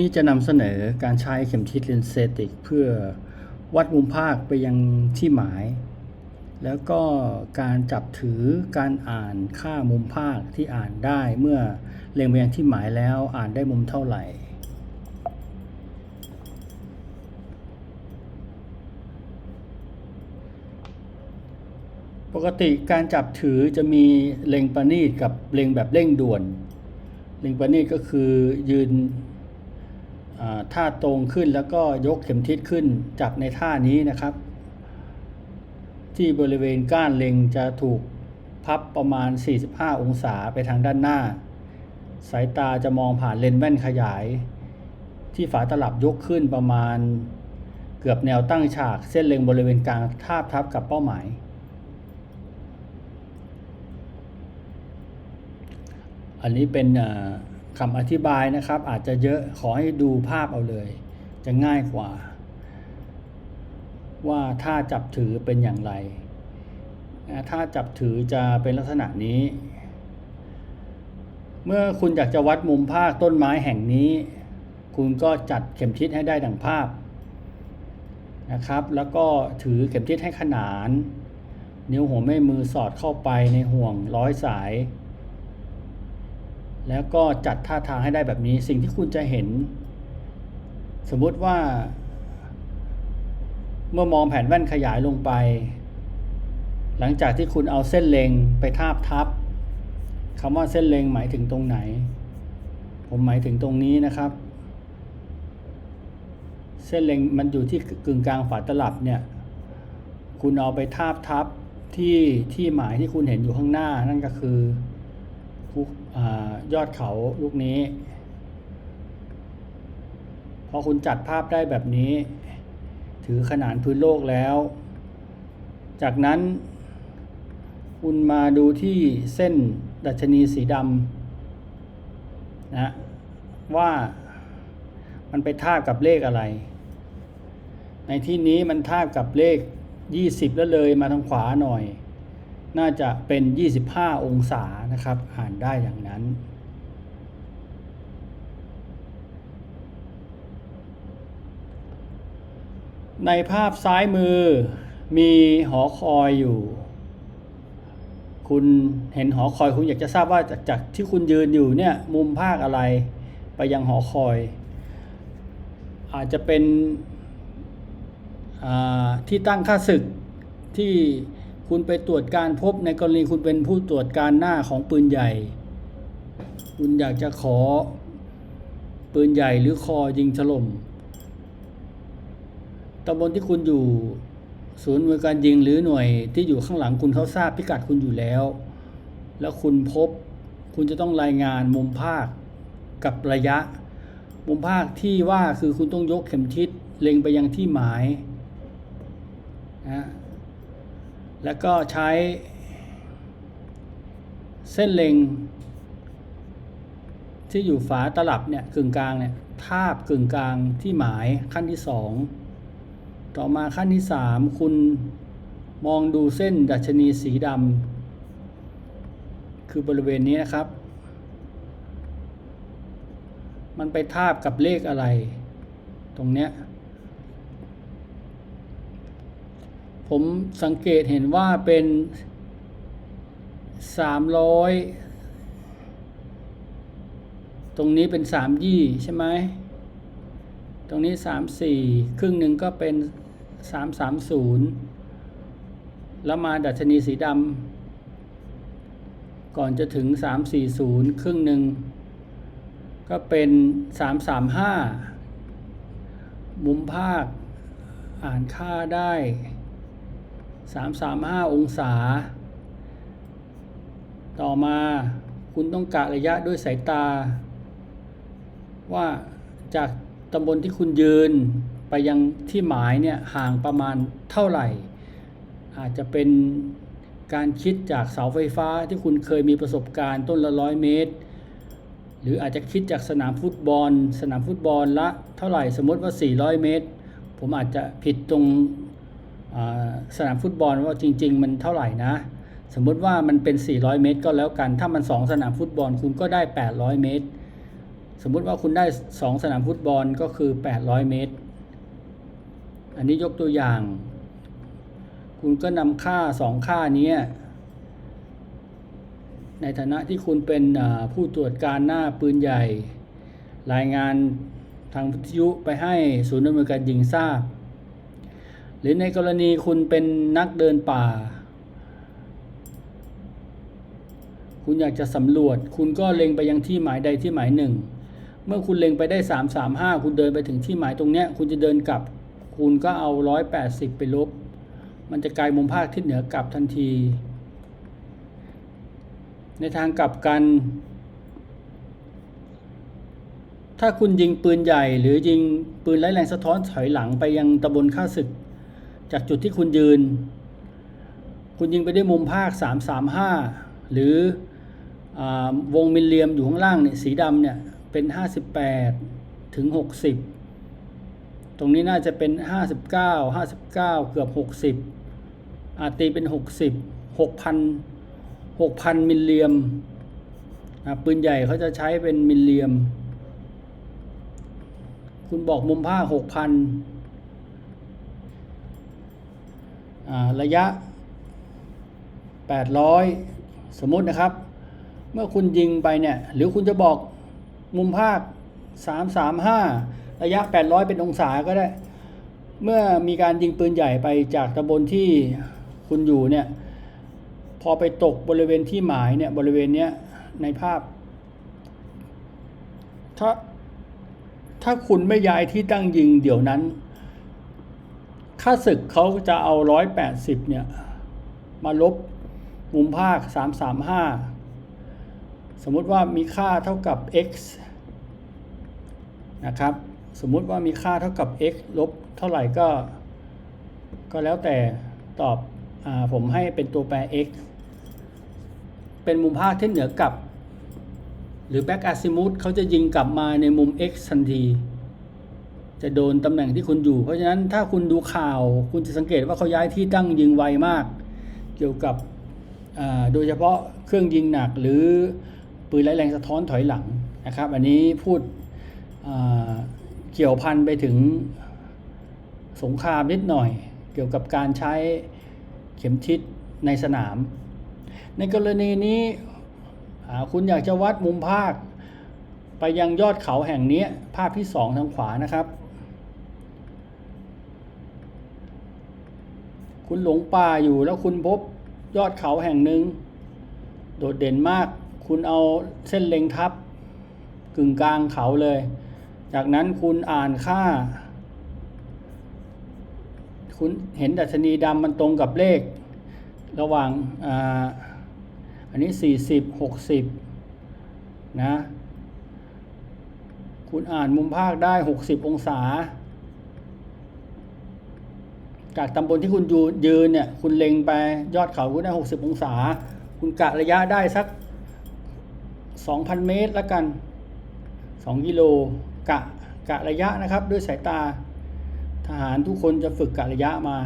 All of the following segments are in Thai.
นี้จะนำเสนอการใช้เข็มทิศเลนเซติก เพื่อวัดมุมภาคไปยังที่หมาย แล้วก็การจับถือการอ่านค่ามุมภาคที่อ่านได้เมื่อเล็งไปยังที่หมายแล้วอ่านได้มุมเท่าไหร่ ปกติการจับถือจะมีเล็งประณีตกับเล็งแบบเร่งด่วน เล็งประณีตก็คือยืน ท่าตรงขึ้นแล้วก็ยกเข็มทิศขึ้นจับในท่านี้นะครับ ที่บริเวณก้านเล็งจะถูกพับประมาณ 45 องศาไปทางด้านหน้า สายตาจะมองผ่านเลนส์แว่นขยาย ที่ฝาตลับยกขึ้นประมาณเกือบแนวตั้งฉากเส้นเล็งบริเวณกลางทาบทับกับเป้าหมาย อันนี้เป็นอ่า คำอธิบายนะครับ อาจจะเยอะขอให้ดูภาพเอาเลย จะง่ายกว่า ว่าถ้าจับถือเป็นอย่างไรนะถ้าจับถือจะเป็นลักษณะนี้ เมื่อคุณอยากจะวัดมุมภาคต้นไม้แห่งนี้ คุณก็จัดเข็มทิศให้ได้ดังภาพนะครับ แล้วก็ถือเข็มทิศให้ขนาน นิ้วหัวแม่มือสอดเข้าไปในห่วงร้อยสาย แล้วก็จัดท่าทางให้ได้แบบนี้ สิ่งที่คุณจะเห็น สมมุติว่า เมื่อมองแผนแว่นขยายลงไป หลังจากที่คุณเอาเส้นเล็งไปทาบทับคำว่าเส้นเล็งหมายถึงตรงไหน ผมหมายถึงตรงนี้นะครับ เส้นเล็งมันอยู่ที่กึ่งกลางฝาตลับเนี่ย คุณเอาไปทาบทับที่ที่หมายที่คุณเห็นอยู่ข้างหน้านั่นก็คือภู อยอดเขาลูกนี้ พอคุณจัดภาพได้แบบนี้ ถือขนานพื้นโลกแล้ว จากนั้นคุณมาดูที่เส้นดัชนีสีดำนะว่ามันไปทาบกับเลขอะไร ในที่นี้มันทาบกับเลข 20 แล้วเลยมาทางขวาหน่อย น่าจะเป็น 25 องศานะครับ อ่านได้อย่างนั้น ในภาพซ้ายมือมีหอคอยอยู่ คุณเห็นหอคอยคุณอยากจะทราบว่าจากจากที่คุณยืนอยู่เนี่ยมุมภาคอะไรไปยังหอคอย อาจจะเป็นที่ตั้งค่าศึกที่ คุณไปตรวจการพบในกรณีคุณเป็นผู้ตรวจการหน้าของปืนใหญ่ คุณอยากจะขอปืนใหญ่หรือคอยิงถล่มตำบลที่คุณอยู่ศูนย์หน่วยการยิงหรือหน่วยที่อยู่ข้างหลังคุณเขาทราบพิกัดคุณอยู่แล้ว แล้วคุณพบคุณจะต้องรายงานมุมภาคกับระยะ มุมภาคที่ว่าคือคุณต้องยกเข็มทิศเล็งไปยังที่หมายนะ แล้วก็ใช้เส้นเล็ง ที่อยู่ฝาตลับเนี่ยกึ่งกลางเนี่ยทาบกึ่งกลางที่หมายขั้นที่สองต่อมาขั้นที่สามคุณมองดูเส้นดัชนีสีดำคือบริเวณนี้นะครับ มันไปทาบกับเลขอะไร ตรงเนี้ย ผมสังเกตเห็นว่าเป็นสามร้อยตรงนี้เป็นสามยี่ใช่ไหมตรงนี้สามสี่ครึ่งหนึ่งก็เป็นสามสามศูนย์แล้วมาดัชนีสีดำก่อนจะถึงสามสี่ศูนย์ครึ่งหนึ่งก็เป็นสามสามห้ามุมภาคอ่านค่าได้ สามสามห้าองศา ต่อมาคุณต้องกะระยะด้วยสายตา ว่าจากตำบลที่คุณยืนไปยังที่หมายเนี่ยห่างประมาณเท่าไหร่ อาจจะเป็นการคิดจากเสาไฟฟ้าที่คุณเคยมีประสบการณ์ต้นละร้อยเมตร หรืออาจจะคิดจากสนามฟุตบอล สนามฟุตบอลละเท่าไหร่สมมติว่า 400 เมตร ผมอาจจะผิดตรง สนามฟุตบอลว่าจริง ๆ มันเท่าไหร่นะ สมมติว่ามันเป็น 400 เมตร ก็แล้วกัน ถ้ามัน 2 สนามฟุตบอลคุณก็ได้ 800 เมตร สมมุติว่าคุณได้สองสนามฟุตบอลก็คือ 800 เมตร อันนี้ยกตัวอย่าง คุณก็นำค่าสองค่านี้ในฐานะที่คุณเป็นผู้ตรวจการหน้าปืนใหญ่ รายงานทางวิทยุไปให้ศูนย์ดำเนินการยิงทราบ หรือในกรณีคุณเป็นนักเดินป่า คุณอยากจะสำรวจ คุณก็เล็งไปยังที่หมายใดที่หมายหนึ่ง เมื่อคุณเล็งไปได้ 335 คุณเดินไปถึงที่หมายตรงเนี้ย คุณจะเดินกลับ คุณก็เอา 180 ไปลบ มันจะกลายมุมภาคทิศเหนือกลับทันที ในทางกลับกัน ถ้าคุณยิงปืนใหญ่ หรือยิงปืนไร้แรงสะท้อนถอยหลังไปยังตำบลข้าศึก จากจุดที่คุณยืน คุณยิงไปได้มุมภาค 335 หรืออวงมิลเลียมอยู่ข้างล่างเนี่ยสีดำเนี่ยเป็น 58 ถึง 60 ตรงนี้น่าจะเป็น 59 59 เกือบ 60 อาจตีเป็น 60 6,000 6,000 มิลเลียมปืนใหญ่เขาจะใช้เป็นมิลเลียม คุณบอกมุมภาค6,000อ่า ระยะ 800 สมมุตินะครับ เมื่อคุณยิงไปเนี่ย หรือคุณจะบอกมุมภาค 335 ระยะ 800 เป็นองศาก็ได้ เมื่อมีการยิงปืนใหญ่ไปจากตำบลที่คุณอยู่เนี่ย พอไปตกบริเวณที่หมายเนี่ยบริเวณเนี้ยในภาพ ถ้าถ้าคุณไม่ย้ายที่ตั้งยิงเดี๋ยวนั้น ค่าศึกเขาจะเอา 180 เนี่ย มาลบมุมภาค 335 สมมุติว่ามีค่าเท่ากับ x นะครับ สมมุติว่ามีค่าเท่ากับ x ลบเท่าไหร่ก็ ก็แล้วแต่ตอบอาผมให้เป็นตัวแปร x เป็นมุมภาคที่เหนือกับ หรือ back azimuth เขาจะยิงกลับมาในมุม x ทันที จะโดนตำแหน่งที่คุณอยู่ เพราะฉะนั้นถ้าคุณดูข่าว คุณจะสังเกตว่าเขาย้ายที่ตั้งยิงไวมาก เกี่ยวกับโดยเฉพาะเครื่องยิงหนักหรือปืนไร้แรงสะท้อนถอยหลังนะครับ อันนี้พูดเกี่ยวพันไปถึงสงครามนิดหน่อย เกี่ยวกับการใช้เข็มทิศในสนาม ในกรณีนี้คุณอยากจะวัดมุมภาค ไปยังยอดเขาแห่งนี้ภาพที่สองทางขวานะครับ คุณหลงป่าอยู่แล้วคุณพบยอดเขาแห่งหนึ่ง โดดเด่นมาก คุณเอาเส้นเล็งทับ กึ่งกลางเขาเลย จากนั้นคุณอ่านค่า คุณเห็นดัชนีดำมันตรงกับเลข ระหว่างอาอันนี้ 40 60 นะ คุณอ่านมุมภาคได้ 60 องศา จากตำบลที่คุณยูยืนเนี่ย คุณเล็งไปยอดเขาคุณได้60องศา คุณกะระยะได้สัก2,000เมตรละกัน2กิโลกะกะระยะนะครับ ด้วยสายตาทหารทุกคนจะฝึกกะระยะมา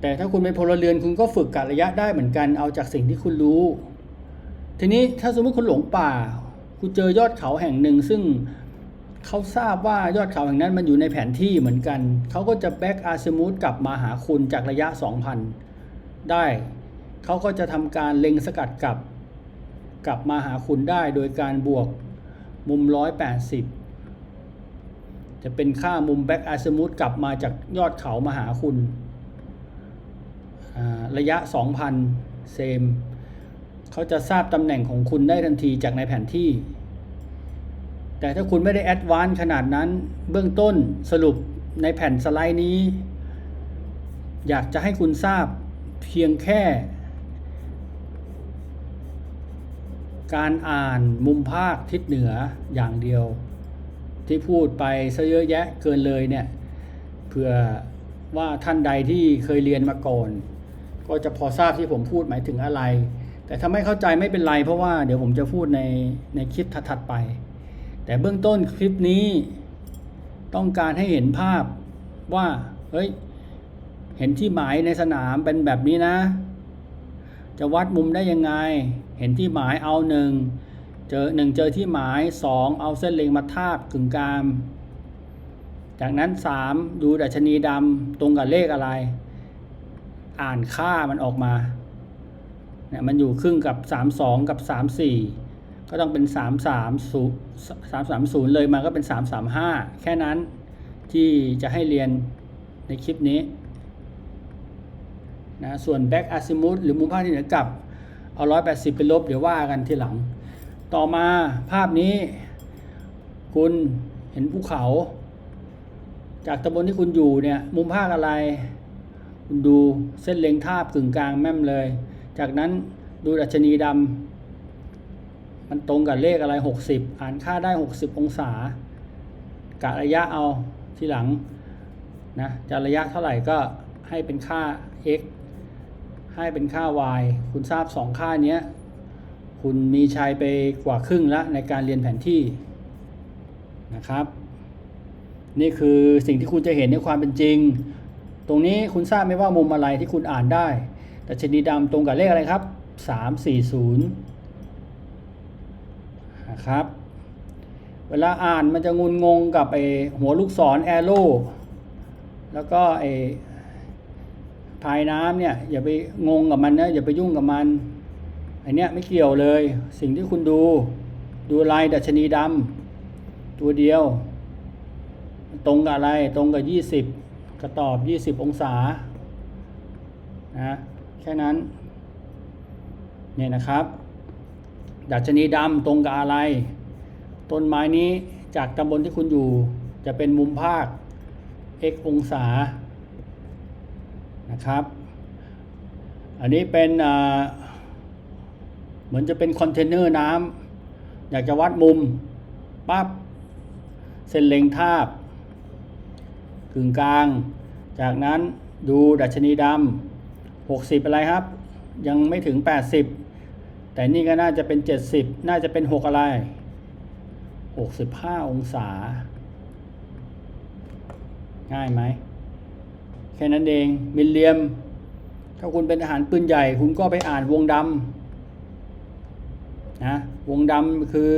แต่ถ้าคุณเป็นพลเรือนคุณก็ฝึกกะระยะได้เหมือนกันเอาจากสิ่งที่คุณรู้ ทีนี้ถ้าสมมติคุณหลงป่า คุณเจอยอดเขาแห่งหนึ่งซึ่ง เขาทราบว่ายอดเขาแห่งนั้นมันอยู่ในแผนที่เหมือนกัน เขาก็จะแบ็กอาซิมูธกลับมาหาคุณจากระยะ 2,000 ได้ เขาก็จะทำการเล็งสกัดกลับ กลับมาหาคุณได้โดยการบวกมุม 180 จะเป็นค่ามุมแบ็กอาซิมูธกลับมาจากยอดเขามาหาคุณ ระยะ 2,000 เซม เขาจะทราบตำแหน่งของคุณได้ทันทีจากในแผนที่ แต่ถ้าคุณไม่ได้แอดวานซ์ขนาดนั้น เบื้องต้นสรุปในแผ่นสไลด์นี้ อยากจะให้คุณทราบเพียงแค่ การอ่านมุมภาคทิศเหนืออย่างเดียว ที่พูดไปซะเยอะแยะเกินเลยเนี่ยเผื่อว่าท่านใดที่เคยเรียนมาก่อน ก็จะพอทราบที่ผมพูดหมายถึงอะไร แต่ถ้าไม่เข้าใจไม่เป็นไร เพราะว่าเดี๋ยวผมจะพูดในในคลิปถัดๆไป แต่เบื้องต้นคลิปนี้ต้องการให้เห็นภาพว่า เฮ้ย เห็นที่หมายในสนามเป็นแบบนี้นะ จะวัดมุมได้ยังไง เห็นที่หมายเอาหนึ่งเจอหนึ่งเจอที่หมายสองเอาเส้นเล็งมาทาบกึ่งกลางจากนั้นสามดูดัชนีดำตรงกับเลขอะไร อ่านค่ามันออกมาเนี่ยมันอยู่ครึ่งกับ32กับ34 ก็ต้องเป็น 330 330 เลยมาก็เป็น 335 แค่นั้นที่จะให้เรียนในคลิปนี้นะส่วน back azimuth หรือมุมภาพที่เหนือกลับ เอา 180ไปลบ เดี๋ยวว่ากันทีหลัง ต่อมาภาพนี้ คุณเห็นภูเขา จากตำบลที่คุณอยู่เนี่ย มุมภาคอะไร คุณดูเส้นเล็งทาบกึ่งกลางแม่มเลย จากนั้นดูดัชนีดำ มันตรงกับเลขอะไร 60 อ่านค่าได้ 60 องศากะระยะเอาทีหลังนะจะระยะเท่าไหร่ก็ให้เป็นค่า x ให้เป็นค่า y คุณทราบ 2 ค่านี้คุณมีชัยไปกว่าครึ่งแล้วในการเรียนแผนที่นะครับ นี่คือสิ่งที่คุณจะเห็นในความเป็นจริง ตรงนี้คุณทราบไหมว่ามุมอะไรที่คุณอ่านได้ แต่ชนีดำตรงกับเลขอะไรครับ 340 นะครับ เวลาอ่านมันจะงุนงงกับไอหัวลูกศรแอโร่แล้วก็ไอพายน้ำเนี่ยอย่าไปงงกับมันนะอย่าไปยุ่งกับมันไอเนี้ยไม่เกี่ยวเลย สิ่งที่คุณดู ดูลายดัชนีดำตัวเดียว ตรงกับอะไรตรงกับยี่สิบกระตอบยี่สิบองศานะแค่นั้น เนี่ยนะครับ ดัชนีดำตรงกับอะไร ต้นไม้นี้จากตำบลที่คุณอยู่ จะเป็นมุมภาค x องศานะครับ อันนี้เป็นเหมือนจะเป็นคอนเทนเนอร์น้ำอยากจะวัดมุมปั๊บเส้นเล็งทาบกึ่งกลาง จากนั้นดูดัชนีดำ60 อะไรครับ ยังไม่ถึง 80 แต่นี่ก็น่าจะเป็น 70 น่าจะเป็น 6 อะไร 65 องศา ง่ายไหม แค่นั้นเอง มิลเลียม ถ้าคุณเป็นทหารปืนใหญ่ คุณก็ไปอ่านวงดำนะ วงดำคือ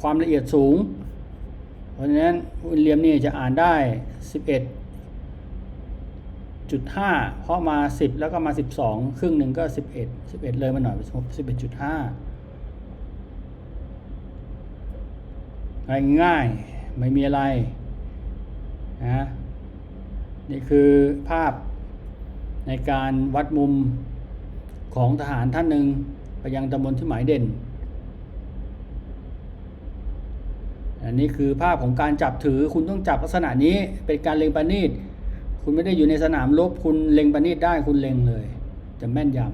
ความละเอียดสูง เพราะฉะนั้นมิลเลียมนี่จะอ่านได้ 11 จุดห้าเพราะมา10แล้วก็มา12ครึ่งหนึ่งก็11 11เอ็ดเลยมาหน่อย11.5ง่ายๆไม่มีอะไรนะนี่คือภาพในการวัดมุมของทหารท่านหนึ่งไปยังตำบลที่หมายเด่น อันนี้คือภาพของการจับถือคุณต้องจับลักษณะนี้เป็นการเล็งประณีต คุณไม่ได้อยู่ในสนามรบคุณเล็งประณีตได้คุณเล็งเลย จะแม่นยำ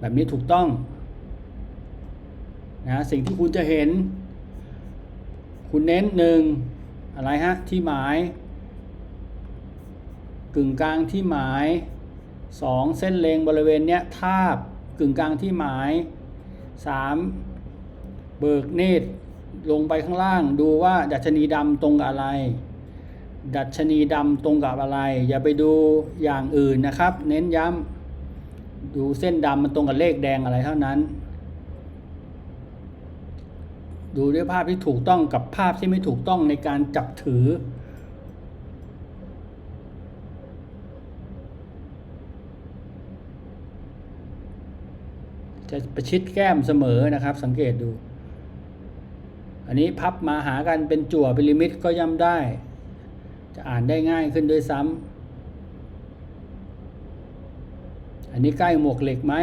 แบบนี้ถูกต้องนะสิ่งที่คุณจะเห็น คุณเน้นหนึ่งอะไรฮะ ที่หมาย กึ่งกลางที่หมายสองเส้นเลงบริเวณเนี้ยทาบกึ่งกลางที่หมายสามเบิกเนตรลงไปข้างล่าง ดูว่าดัชนีดำตรงกับอะไร ดัชนีดำตรงกับอะไร อย่าไปดูอย่างอื่นนะครับ เน้นย้ำดูเส้นดำมันตรงกับเลขแดงอะไรเท่านั้น ดูด้วยภาพที่ถูกต้องกับภาพที่ไม่ถูกต้องในการจับถือ จะประชิดแก้มเสมอนะครับ สังเกตดู อันนี้พับมาหากันเป็นจั่วเป็นลิมิตก็ย่ำได้ จะอ่านได้ง่ายขึ้นด้วยซ้ำอันนี้ใกล้หมวกเหล็กไหม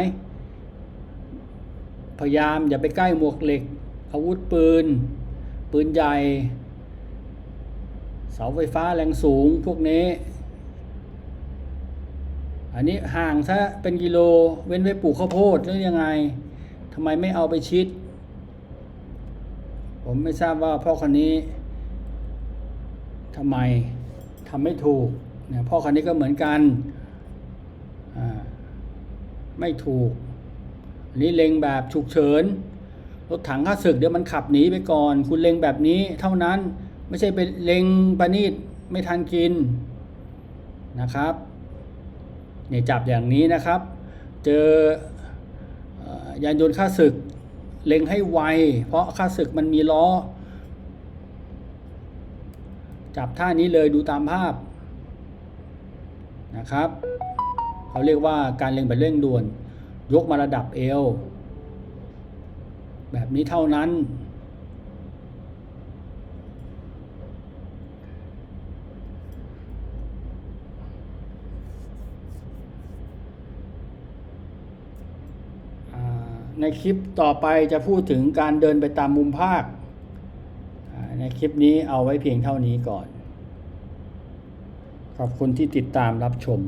พยายามอย่าไปใกล้หมวกเหล็ก อาวุธปืน ปืนใหญ่ เสาไฟฟ้าแรงสูงพวกนี้ อันนี้ห่างซะเป็นกิโลเว้นไว้ปลูกข้าวโพดหรือยังไงทำไมไม่เอาไปชิด ผมไม่ทราบว่าพ่อคนนี้ทำไม ทำไม่ถูกเนี่ยพ่อคันนี้ก็เหมือนกันไม่ถูกอันนี้เล็งแบบฉุกเฉินรถถังข้าศึกเดี๋ยวมันขับหนีไปก่อน คุณเล็งแบบนี้เท่านั้นไม่ใช่ไปเล็งประณีตไม่ทันกินนะครับเนี่ยจับอย่างนี้นะครับ เจออยานยนต์ค่าศึก เล็งให้ไว เพราะค่าศึกมันมีล้อ จับท่านี้เลยดูตามภาพนะครับเขาเรียกว่าการเล็งแบบเร่งด่วน ยกมาระดับเอว แบบนี้เท่านั้น ในคลิปต่อไปจะพูดถึงการเดินไปตามมุมภาค คลิปนี้เอาไว้เพียงเท่านี้ก่อน ขอบคุณที่ติดตามรับชม